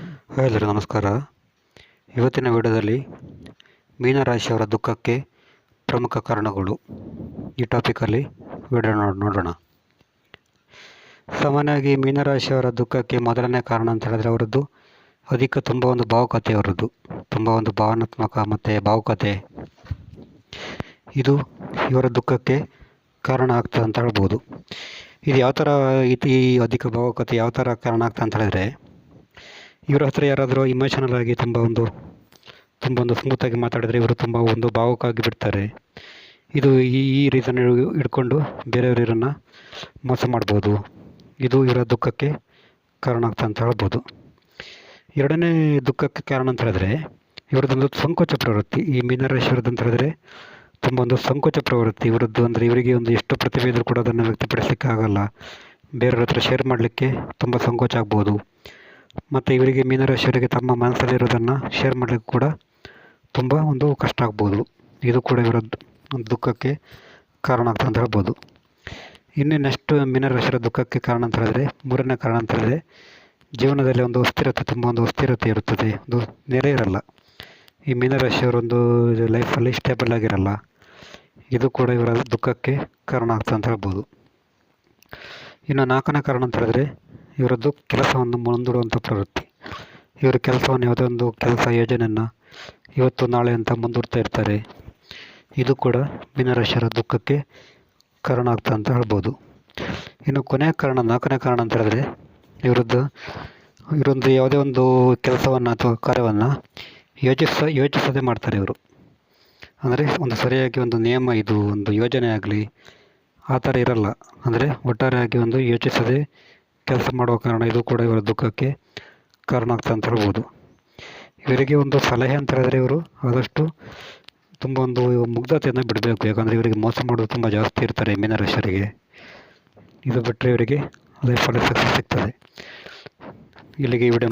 Hi ಎಲ್ಲರಿಗೂ ನಮಸ್ಕಾರ. ಇವತ್ತಿನ ವಿಡಿಯೋದಲ್ಲಿ ಮೀನರಾಶಿಯವರ ದುಃಖಕ್ಕೆ ಪ್ರಮುಖ ಕಾರಣಗಳು ಈ ಟಾಪಿಕಲ್ಲಿ ವಿಡಿಯೋ ನೋಡ್ ನೋಡೋಣ. ಸಾಮಾನ್ಯವಾಗಿ ಮೀನರಾಶಿಯವರ ದುಃಖಕ್ಕೆ ಮೊದಲನೇ ಕಾರಣ ಅಂತ ಹೇಳಿದ್ರೆ ಅವರದ್ದು ಅಧಿಕ ತುಂಬ ಒಂದು ಭಾವುಕತೆ ಅವರದ್ದು. ತುಂಬ ಒಂದು ಭಾವನಾತ್ಮಕ ಮತ್ತು ಭಾವುಕತೆ. ಇದು ಇವರ ದುಃಖಕ್ಕೆ ಕಾರಣ ಆಗ್ತದೆ ಅಂತ ಹೇಳ್ಬೋದು. ಇದು ಯಾವ ಥರ ಇತಿ ಅಧಿಕ ಭಾವುಕತೆ ಯಾವ ಥರ ಕಾರಣ ಆಗ್ತದೆ ಅಂತ ಹೇಳಿದ್ರೆ ಇವ್ರ ಹತ್ರ ಯಾರಾದರೂ ಇಮೋಷನಲ್ ಆಗಿ ತುಂಬ ಒಂದು ತುಂಬ ಒಂದು ಸ್ಮೂತಾಗಿ ಮಾತಾಡಿದರೆ ಇವರು ತುಂಬ ಒಂದು ಭಾವುಕ ಆಗಿ ಬಿಡ್ತಾರೆ. ಇದು ಈ ಈ ರೀಸನ್ ಹಿಡ್ಕೊಂಡು ಬೇರೆಯವರು ಮೋಸ ಮಾಡ್ಬೋದು. ಇದು ಇವರ ದುಃಖಕ್ಕೆ ಕಾರಣ ಆಗ್ತದೆ ಅಂತ ಹೇಳ್ಬೋದು. ಎರಡನೇ ದುಃಖಕ್ಕೆ ಕಾರಣ ಅಂತ ಹೇಳಿದ್ರೆ ಇವರದೊಂದು ಸಂಕೋಚ ಪ್ರವೃತ್ತಿ, ಈ ಮೀನರಾಶಿಯವರದ್ದು ಅಂತ ಹೇಳಿದ್ರೆ ತುಂಬ ಒಂದು ಸಂಕೋಚ ಪ್ರವೃತ್ತಿ. ಇವರದ್ದು ಅಂದರೆ ಇವರಿಗೆ ಒಂದು ಎಷ್ಟು ಪ್ರತಿಭೆ ಇದ್ರೂ ಕೂಡ ಅದನ್ನು ವ್ಯಕ್ತಪಡಿಸಲಿಕ್ಕೆ ಆಗೋಲ್ಲ ಬೇರೆಯವ್ರ ಹತ್ರ ಶೇರ್ ಮಾಡಲಿಕ್ಕೆ ತುಂಬ ಸಂಕೋಚ ಆಗ್ಬೋದು. ಮತ್ತು ಇವರಿಗೆ ಮೀನರಾಶಿಯವರಿಗೆ ತಮ್ಮ ಮನಸ್ಸಲ್ಲಿರೋದನ್ನು ಶೇರ್ ಮಾಡಲಿಕ್ಕೆ ಕೂಡ ತುಂಬ ಒಂದು ಕಷ್ಟ ಆಗ್ಬೋದು. ಇದು ಕೂಡ ಇವರ ದುಃಖಕ್ಕೆ ಕಾರಣ ಆಗ್ತದೆ ಅಂತ ಹೇಳ್ಬೋದು. ಇನ್ನು ನೆಕ್ಸ್ಟ್ ಮೀನರಾಶಿಯರ ದುಃಖಕ್ಕೆ ಕಾರಣ ಅಂತ ಹೇಳಿದ್ರೆ, ಮೂರನೇ ಕಾರಣ ಅಂತ ಹೇಳಿದ್ರೆ, ಜೀವನದಲ್ಲಿ ಒಂದು ಅಸ್ಥಿರತೆ, ತುಂಬ ಒಂದು ಅಸ್ಥಿರತೆ ಇರುತ್ತದೆ. ಒಂದು ನೆಲೆ ಇರಲ್ಲ. ಈ ಮೀನರಾಶಿಯವರೊಂದು ಲೈಫಲ್ಲಿ ಸ್ಟೇಬಲ್ ಆಗಿರಲ್ಲ. ಇದು ಕೂಡ ಇವರ ದುಃಖಕ್ಕೆ ಕಾರಣ ಆಗ್ತದೆ ಅಂತ ಹೇಳ್ಬೋದು. ಇನ್ನು ನಾಲ್ಕನೇ ಕಾರಣ ಅಂತ ಹೇಳಿದ್ರೆ ಇವರದ್ದು ಕೆಲಸವನ್ನು ಮುಂದೂಡುವಂಥ ಪ್ರವೃತ್ತಿ. ಇವರು ಕೆಲಸವನ್ನು ಯಾವುದೇ ಒಂದು ಕೆಲಸ ಯೋಜನೆಯನ್ನು ಇವತ್ತು ನಾಳೆ ಅಂತ ಮುಂದೂಡ್ತಾ ಇರ್ತಾರೆ. ಇದು ಕೂಡ ಮೀನರಾಶಿಯರ ದುಃಖಕ್ಕೆ ಕಾರಣ ಆಗ್ತದೆ ಅಂತ ಹೇಳ್ಬೋದು. ಇನ್ನು ಕೊನೆಯ ಕಾರಣ, ನಾಲ್ಕನೇ ಕಾರಣ ಅಂತ ಹೇಳಿದ್ರೆ ಇವರದ್ದು ಇವರೊಂದು ಯಾವುದೇ ಒಂದು ಕೆಲಸವನ್ನು ಅಥವಾ ಕಾರ್ಯವನ್ನು ಯೋಚಿಸ, ಯೋಚಿಸದೆ ಮಾಡ್ತಾರೆ ಇವರು. ಅಂದರೆ ಒಂದು ಸರಿಯಾಗಿ ಒಂದು ನಿಯಮ ಇದು, ಒಂದು ಯೋಜನೆ ಆಗಲಿ, ಆ ಥರ ಇರಲ್ಲ. ಅಂದರೆ ಒಟ್ಟಾರೆಯಾಗಿ ಒಂದು ಯೋಚಿಸದೆ ಕೆಲಸ ಮಾಡುವ ಕಾರಣ ಇದು ಕೂಡ ಇವರ ದುಃಖಕ್ಕೆ ಕಾರಣ ಆಗ್ತದೆ ಅಂತ ಹೇಳ್ಬೋದು. ಇವರಿಗೆ ಒಂದು ಸಲಹೆ ಅಂತ ಹೇಳಿದ್ರೆ ಇವರು ಆದಷ್ಟು ತುಂಬ ಒಂದು ಮುಗ್ಧತೆಯನ್ನು ಬಿಡಬೇಕು. ಯಾಕಂದರೆ ಇವರಿಗೆ ಮೋಸ ಮಾಡೋದು ತುಂಬ ಜಾಸ್ತಿ ಇರ್ತಾರೆ ಮೀನರಾಶಿಯರಿಗೆ ಇದು ಬಿಟ್ಟರೆ ಇವರಿಗೆ ಅದೇ ಸಕ್ಸಸ್ ಸಿಗ್ತದೆ. ಇಲ್ಲಿಗೆ ವಿಡಿಯೋ